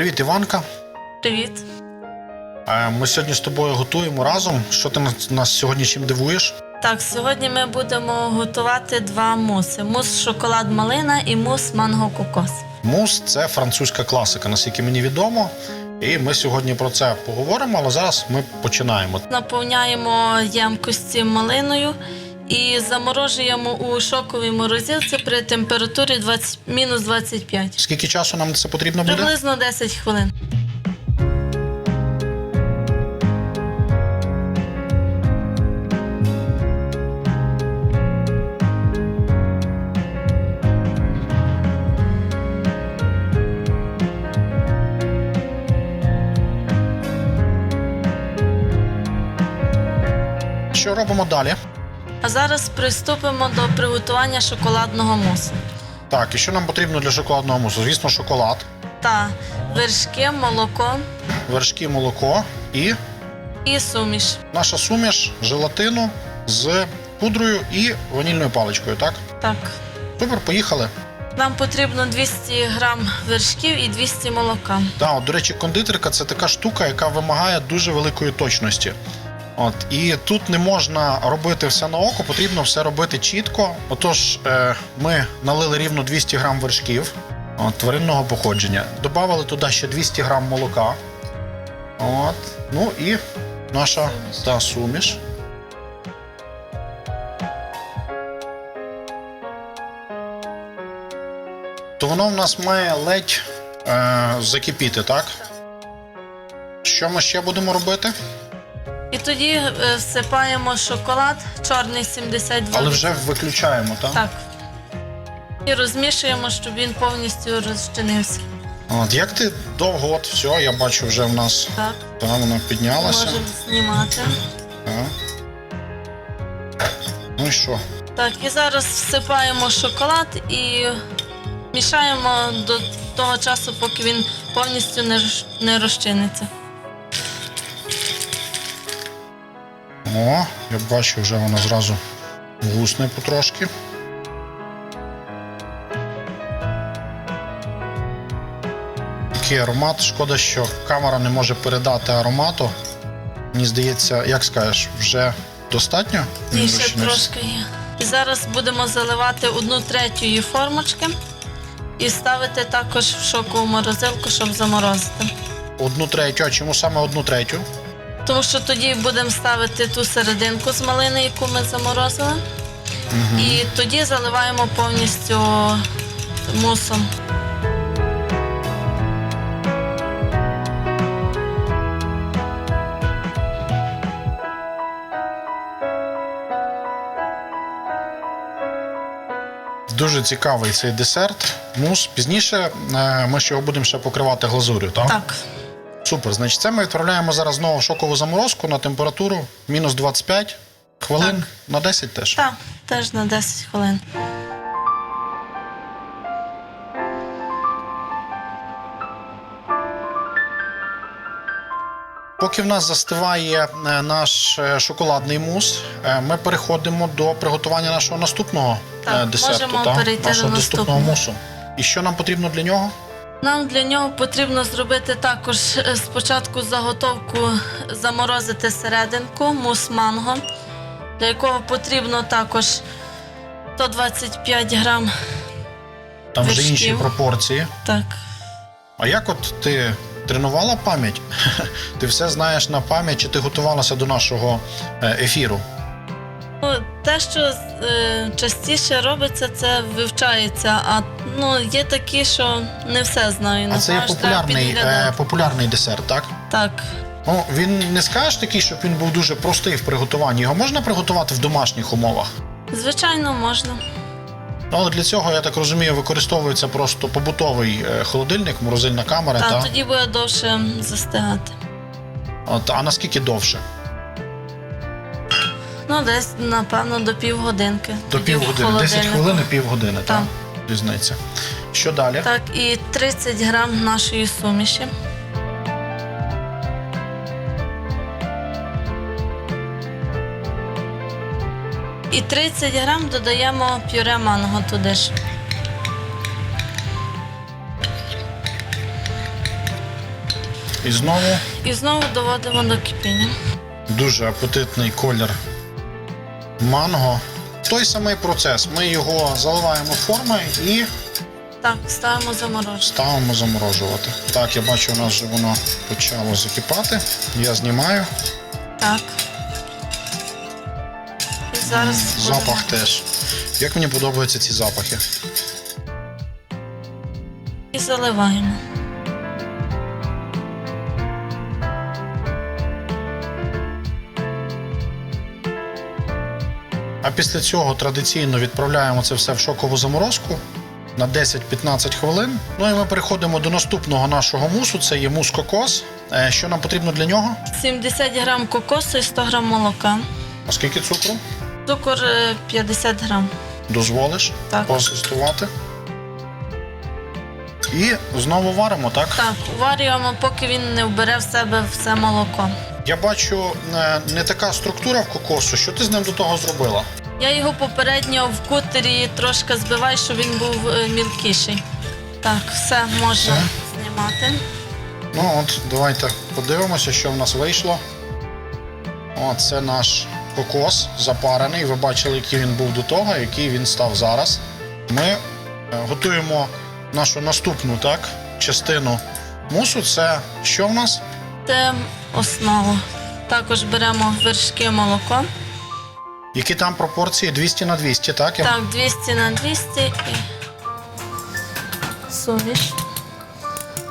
Привіт, Іванка. Привіт. Ми сьогодні з тобою готуємо разом. Що ти нас- нас сьогодні чим дивуєш? Так, сьогодні ми будемо готувати два муси: мус шоколад малина і мус манго кокос. Мус це французька класика, наскільки мені відомо. І ми сьогодні про це поговоримо, але зараз ми починаємо. Наповняємо ємкості малиною і заморожуємо у шоковій морозилці при температурі 20, мінус 25. Скільки часу нам це потрібно буде? Приблизно 10 хвилин. Що робимо далі? А зараз приступимо до приготування шоколадного мусу. Так, і що нам потрібно для шоколадного мусу? Звісно, шоколад, Та вершки, молоко вершки, молоко і і суміш. наша суміш желатину з пудрою і ванільною паличкою. Так? Так. Супер, поїхали. Нам потрібно 200 грам вершків і 200 молока. Так, от, до речі, кондитерка це така штука, яка вимагає дуже великої точності. От, і тут не можна робити все на око, потрібно все робити чітко. Отож, е, ми налили рівно 200 грам вершків от, тваринного походження. Добавили туди ще 200 грам молока. От, ну і наша та суміш. То воно в нас має ледь е, закипіти, так? Що ми ще будемо робити? І тоді е, всипаємо шоколад чорний 72. Але вже виключаємо, так? Так. І розмішуємо, щоб він повністю розчинився. От, як ти довго, от все, я бачу, вже в нас Так. та, вона піднялася. Можемо знімати. Так. Ну і що? Так, і зараз всипаємо шоколад і мішаємо до того часу, поки він повністю не розчиниться. О, я бачу, вже вона зразу гусне потрошки. Такий аромат. Шкода, що камера не може передати аромату. Мені здається, як скажеш, вже достатньо? І Він ще трошки є. І зараз будемо заливати одну третю її формочки і ставити також в шокову морозилку, щоб заморозити. Одну третю, а чому саме одну третю? Тому що тоді будемо ставити ту серединку з малини, яку ми заморозили. І тоді заливаємо повністю мусом. Дуже цікавий цей десерт. Мус. Пізніше е, ми ще його будемо ще покривати глазур'ю, так? Так. Супер. Значить, це ми відправляємо зараз знову шокову заморозку на температуру мінус 25 хвилин на 10 теж. Так, теж на 10 хвилин. Поки в нас застиває е, наш е, шоколадний мус, е, ми переходимо до приготування нашого наступного Так, е, десерту, можемо та? перейти нашого до наступного наступного. мусу. І що нам потрібно для нього? Нам для нього потрібно зробити також е, спочатку заготовку заморозити серединку, мус манго, для якого потрібно також 125 грам. Там вже інші пропорції. Так. А як от ти тренувала пам'ять? Ти все знаєш на пам'ять, чи ти готувалася до нашого е, ефіру? Ну, те, що е, частіше робиться, це вивчається. А ну, є такі, що не все знаю. А це є треба популярний, е, підглядати. популярний десерт, так? Так. Ну, він не скажеш такий, щоб він був дуже простий в приготуванні. Його можна приготувати в домашніх умовах. Звичайно, можна. Ну, але для цього, я так розумію, використовується просто побутовий е, холодильник, морозильна камера. Та Та? тоді буде довше застигати. От, а наскільки довше? Ну, десь, напевно, до півгодинки. До Тоді в півгодини. 10 холодильнику. хвилин і півгодини, так? Так. Різниця. Що далі? Так, і 30 грам нашої суміші. І 30 грам додаємо пюре манго туди ж. І знову І знову доводимо до кипіння. дуже апетитний колір манго. Той самий процес. Ми його заливаємо в форми і Так, ставимо заморожувати. ставимо заморожувати. Так, я бачу, у нас вже воно почало закипати. Я знімаю. Так. І зараз Запах будемо- теж. Як мені подобаються ці запахи. і заливаємо. А після цього традиційно відправляємо це все в шокову заморозку на 10-15 хвилин. Ну і ми переходимо до наступного нашого мусу. Це є мус кокос. Е, Що нам потрібно для нього? 70 грам кокосу і 100 грам молока. А скільки цукру? Цукор е, 50 грам. Дозволиш Так. посистувати. І знову варимо, так? Так, уварюємо, поки він не вбере в себе все молоко. Я бачу е, не така структура в кокосу. Що ти з ним до того зробила? Я його попередньо в кутері трошки збиваю, щоб він був е, мілкіший. Так, все можна Все. знімати. Ну от, давайте подивимося, що в нас вийшло. О, це наш кокос запарений. Ви бачили, який він був до того, який він став зараз. Ми е, готуємо нашу наступну так, частину мусу. Це що в нас? Це основа. Також беремо вершки молоко. Які там пропорції? 200 на 200, так? Я- Так, 200 на 200 і суміш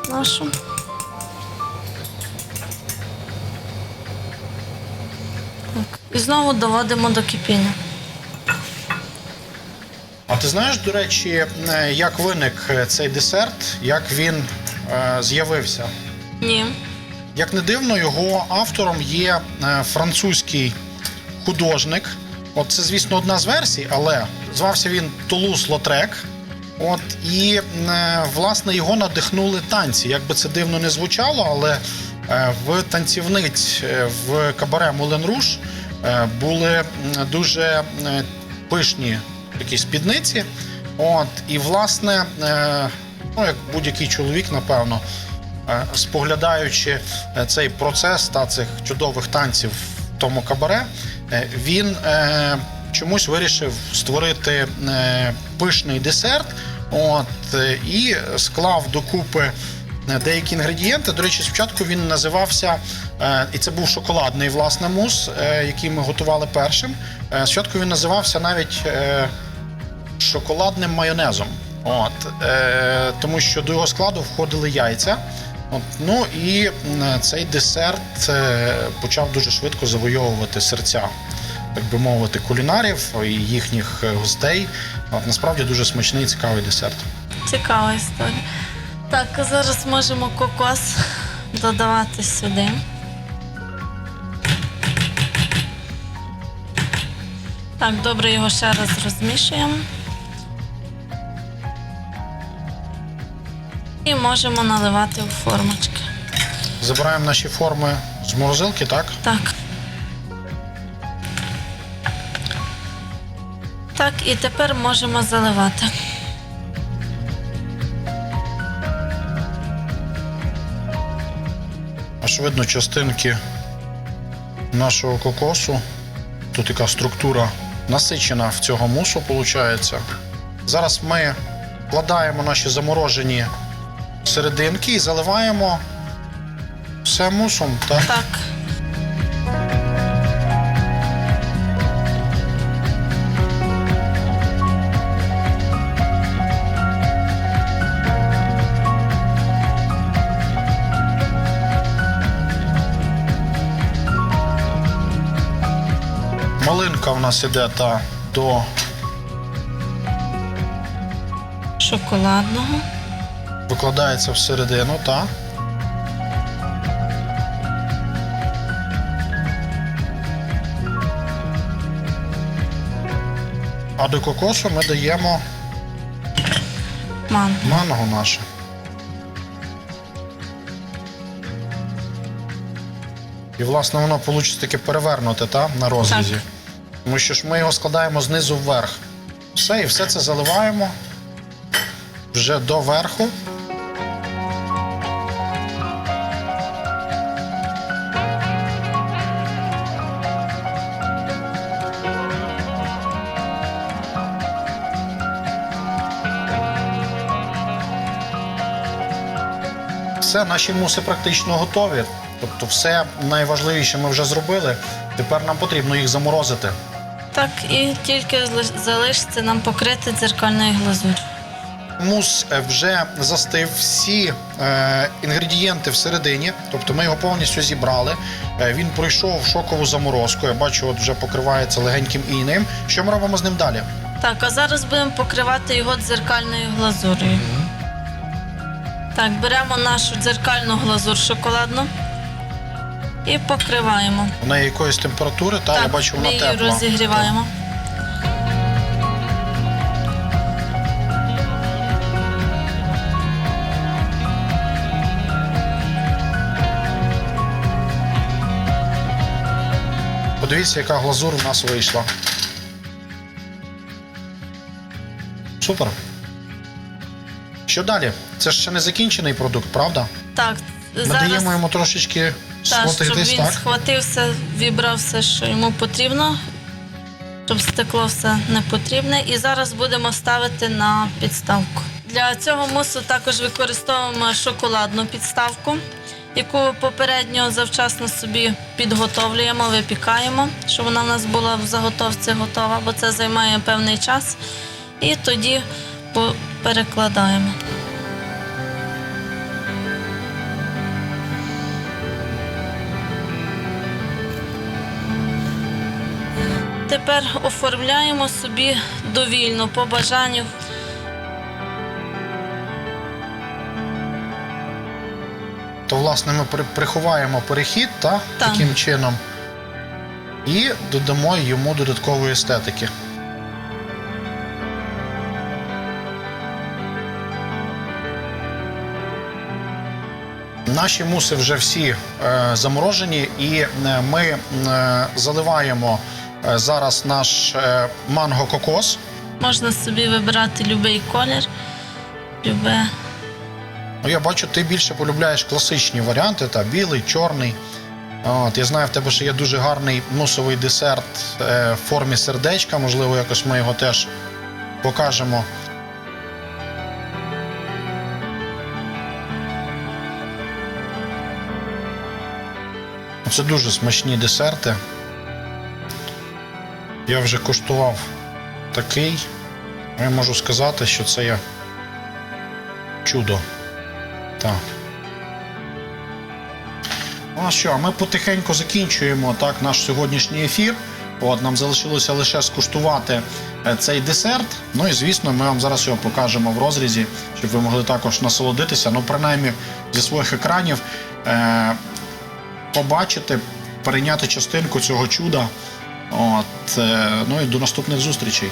нашу. Так. І знову доводимо до кипіння. А ти знаєш, до речі, е, як виник е, цей десерт, як він е, з'явився? Ні. Як не дивно, його автором є е, французький художник. От це, звісно, одна з версій, але звався він Тулус Лотрек. От і е, власне його надихнули танці. Як би це дивно не звучало, але е, в танцівниць в кабаре Мулен Руш були дуже пишні такі спідниці. От, і власне, ну як будь-який чоловік, напевно, споглядаючи е, цей процес та цих чудових танців в тому кабаре, е, він е, чомусь вирішив створити е, пишний десерт. От е, і склав докупи е, деякі інгредієнти. До речі, спочатку він називався, е, і це був шоколадний власне мус, е, який ми готували першим. Е, Спочатку він називався навіть е, шоколадним майонезом. От, е, тому що до його складу входили яйця. Ну і цей десерт е, почав дуже швидко завойовувати серця, так би мовити, кулінарів і їхніх е, гостей. От, насправді дуже смачний і цікавий десерт. Цікава історія. Так, зараз можемо кокос додавати сюди. Так, добре його ще раз розмішуємо. І можемо наливати у формочки. Забираємо наші форми з морозилки, так? Так. Так, і тепер можемо заливати. Аж видно частинки нашого кокосу. Тут яка структура насичена в цього мусу, виходить. Зараз ми вкладаємо наші заморожені серединки і заливаємо все мусом. Так? Так. Малинка в нас іде та до Шоколадного. Викладається всередину, та. А до кокосу ми даємо Манго. манго наше. І, власне, воно вийде таке перевернуте та, на розрізі. Так. Тому що ж ми його складаємо знизу вверх. Все, і все це заливаємо вже до верху. Все, наші муси практично готові. Тобто, все найважливіше ми вже зробили. Тепер нам потрібно їх заморозити. Так, і тільки залишиться нам покрити дзеркальною глазур'ю. Мус е, вже застив всі е, інгредієнти всередині, тобто ми його повністю зібрали. Е, він пройшов шокову заморозку. Я бачу, от вже покривається легеньким інеєм. Що ми робимо з ним далі? Так, а зараз будемо покривати його дзеркальною глазур'ю. Так, беремо нашу дзеркальну глазур шоколадну і покриваємо. У неї якоїсь температури, та я бачу, ми вона її тепла. розігріваємо. Подивіться, яка глазур у нас вийшла. Супер. Що далі? Це ж ще не закінчений продукт, правда? Так, Ми зараз даємо йому трошечки так, щоб він так? схватився, вібрав все, що йому потрібно, щоб стекло все не потрібне. І зараз будемо ставити на підставку. Для цього мусу також використовуємо шоколадну підставку, яку попередньо завчасно собі підготовлюємо, випікаємо, щоб вона в нас була в заготовці готова, бо це займає певний час. І тоді перекладаємо. Тепер оформляємо собі довільно по бажанню. То, власне, ми при- приховаємо перехід та, Так. таким чином. І додамо йому додаткової естетики. Наші муси вже всі е, заморожені, і е, ми е, заливаємо е, зараз наш е, манго-кокос. Можна собі вибирати будь-який колір, любе. Ну, я бачу, ти більше полюбляєш класичні варіанти, та білий, чорний. От, я знаю, в тебе ще є дуже гарний мусовий десерт е, в формі сердечка. Можливо, якось ми його теж покажемо. Це дуже смачні десерти. Я вже куштував такий. Я можу сказати, що це є чудо. Так. Ну а що, ми потихеньку закінчуємо так наш сьогоднішній ефір. От нам залишилося лише скуштувати е, цей десерт. Ну і звісно, ми вам зараз його покажемо в розрізі, щоб ви могли також насолодитися. Ну, принаймні, зі своїх екранів е- побачити, перейняти частинку цього чуда. От, е- ну і до наступних зустрічей.